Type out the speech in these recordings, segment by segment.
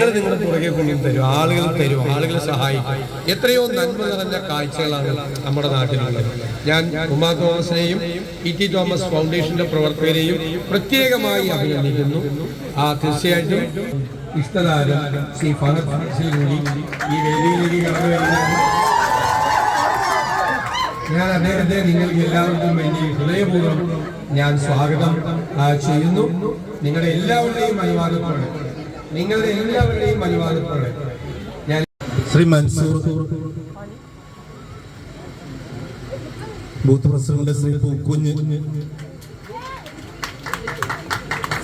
ജനങ്ങൾ നിങ്ങളുടെ പുറകെ കൊണ്ടു തരും ആളുകൾ തരും ആളുകൾ സഹായിക്കും. എത്രയോ നന്മ നിറഞ്ഞ കാഴ്ചകളാണ് നമ്മുടെ നാട്ടിലുള്ളത്. ഞാൻ ഉമാ തോമസിനെയും ഇ ടി തോമസ് ഫൗണ്ടേഷന്റെ പ്രവർത്തകരെയും പ്രത്യേകമായി അഭിനന്ദിക്കുന്നു. ആ തീർച്ചയായിട്ടും ഇഷ്ടതാരം ശ്രീ ഫഹദ് കൂടി ഈ വേദിയിലേക്ക് ഞാൻ അദ്ദേഹത്തെ നിങ്ങൾക്ക് എല്ലാവർക്കും വേണ്ടി ഹൃദയപൂർവം ഞാൻ സ്വാഗതം ചെയ്യുന്നു. നിങ്ങളുടെ എല്ലാവരുടെയും അനുവാദത്തോടെ നിങ്ങളുടെ എല്ലാവരുടെയും അനുവാദത്തോടെ ഞാൻ Shri Mansoor booth president Shri Pookunju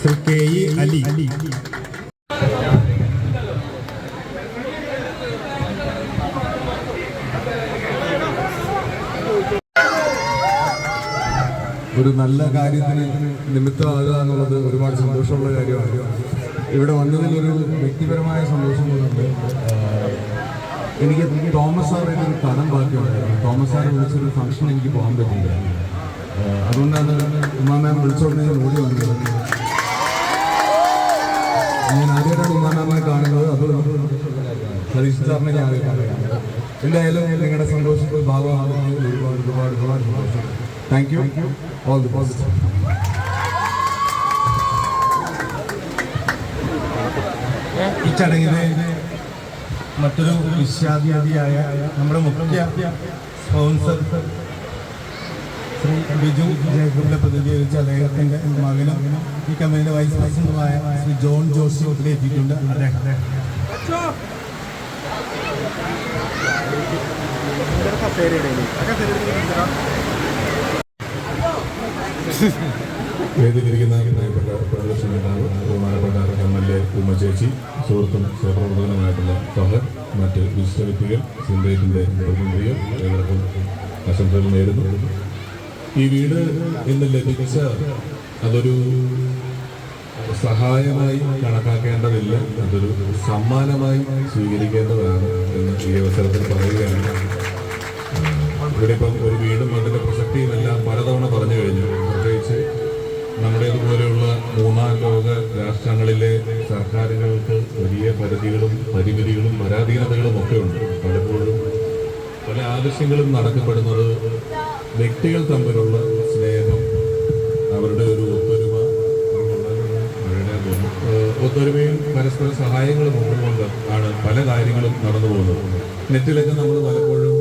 Shri K E Ali. ഒരു നല്ല കാര്യത്തിന് നിമിത്തമാകുക എന്നുള്ളത് ഒരുപാട് സന്തോഷമുള്ള കാര്യമാണ്. ഇവിടെ വന്നതിൽ ഒരു വ്യക്തിപരമായ സന്തോഷം കൊണ്ടുണ്ട്. എനിക്ക് തോമസ് സാറിന്റെ ഒരു കടം ബാക്കിയുണ്ടായിരുന്നു. തോമസ് സാർ വിളിച്ചൊരു ഫംഗ്ഷൻ എനിക്ക് പോകാൻ പറ്റില്ല അതുകൊണ്ടാണ് ഉമാ മാം വിളിച്ചോടനെ ഞാൻ ഓടി വന്നത്. ഞാൻ ആദ്യമായിട്ടാണ് ഉമാ മാമിനെ കാണുന്നത്. അത് സതീഷ് സാറിനെ ഞാൻ അറിയാം എന്തായാലും നിങ്ങളുടെ സന്തോഷത്തിൽ ഭാഗമാകുന്നതിൽ ഒരുപാട് ഒരുപാട് ഒരുപാട് സന്തോഷം. Thank you all the positive ഈ ചടങ്ങിന് മറ്റൊരു വിശ്വാദ്യാദിയായ നമ്മുടെ മുഖ്യ സ്പോൺസർ ശ്രീ ബിജു ജേക്കബിനെ പ്രതിനിധീകരിച്ച് അദ്ദേഹത്തിന്റെ മകനും ഈ കമ്പനിയുടെ വൈസ് പ്രസിഡന്റുമായ ശ്രീ ജോൺ ജോഷി ഇവിടെ എത്തിയിട്ടുണ്ട്. അദ്ദേഹം. വേദിയിലിരിക്കുന്ന പ്രിയപ്പെട്ട പ്രതിപക്ഷ നേതാവ് ബഹുമാനപ്പെട്ട എം എൽ എ ഉമ്മചേച്ചി സുഹൃത്തും സഹപ്രവർത്തകനുമായിട്ടുള്ള ഫഹദ് മറ്റ് വിശിഷ്ട വ്യക്തികൾ സിൻഡേറ്റിന്റെ പ്രതിനിധികൾ ഏവർക്കും ആശംസകൾ നേരുന്നു. ഈ വീട് ഇന്ന് ലഭിച്ച അതൊരു സഹായമായി കണക്കാക്കേണ്ടതില്ല അതൊരു സമ്മാനമായി സ്വീകരിക്കേണ്ടതാണ് എന്ന് ഈ അവസരത്തിൽ പറയുകയാണ്. ഇവിടെ ഇപ്പം ഒരു വീടും അതിന്റെ പ്രസക്തിയുമെല്ലാം പലതവണ പറഞ്ഞു കഴിഞ്ഞു. പ്രത്യേകിച്ച് നമ്മുടേതുപോലെയുള്ള മൂന്നാം ലോക രാഷ്ട്രങ്ങളിലെ സർക്കാരുകൾക്ക് വലിയ പരിധികളും പരിമിതികളും പരാധീനതകളും ഒക്കെ ഉണ്ട്. പലപ്പോഴും പല ആവശ്യങ്ങളും നടക്കപ്പെടുന്നത് വ്യക്തികൾ തമ്മിലുള്ള സ്നേഹം അവരുടെ ഒരു ഒത്തൊരുമ ഒത്തൊരുമയും പരസ്പര സഹായങ്ങളും ഉള്ളതുകൊണ്ട് ആണ് പല കാര്യങ്ങളും നടന്നു പോകുന്നത്. നെറ്റിലൊക്കെ നമ്മൾ പലപ്പോഴും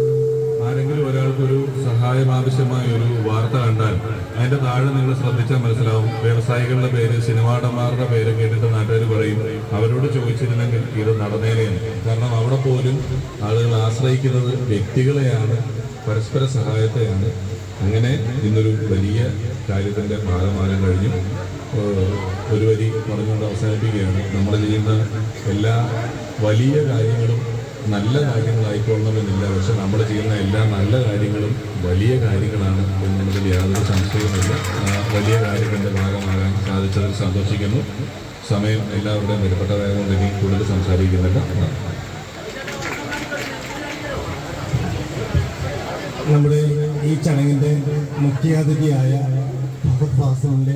സഹായം ആവശ്യമായ ഒരു വാർത്ത കണ്ടാൽ അതിന്റെ താഴെ നിങ്ങൾ ശ്രദ്ധിച്ചാൽ മനസ്സിലാവും. വ്യവസായികളുടെ പേര് സിനിമാടന്മാരുടെ പേര് കേട്ടിട്ട് നാട്ടുകാർ പറയും അവരോട് ചോദിച്ചിരുന്നെങ്കിൽ ഇത് നടന്നേനെയാണ് കാരണം അവിടെ പോലും ആളുകൾ ആശ്രയിക്കുന്നത് വ്യക്തികളെയാണ് പരസ്പര സഹായത്തെയാണ്. അങ്ങനെ ഇന്നൊരു വലിയ കാര്യത്തിന്റെ ഭാഗമാകാൻ കഴിഞ്ഞു. ഒരു വരി പറഞ്ഞുകൊണ്ട് അവസാനിപ്പിക്കുകയാണ്. നമ്മൾ ചെയ്യുന്ന എല്ലാ വലിയ കാര്യങ്ങളും നല്ല കാര്യങ്ങളായിക്കൊള്ളണമെന്നില്ല പക്ഷെ നമ്മൾ ചെയ്യുന്ന എല്ലാ നല്ല കാര്യങ്ങളും വലിയ കാര്യങ്ങളാണ് എന്നുള്ളതിൽ യാതൊരു സംശയവുമില്ല. വലിയ കാര്യങ്ങളുടെ ഭാഗമാകാൻ സാധിച്ചതിൽ സന്തോഷിക്കുന്നു. സമയം എല്ലാവരുടെയും വിലപ്പെട്ടതായതുകൊണ്ട് ഇനി കൂടുതൽ സംസാരിക്കുന്നില്ല. നമ്മുടെ ഈ ചടങ്ങിന്റെ മുഖ്യാതിഥിയായ ഫഹദ് ഫാസിലിന്റെ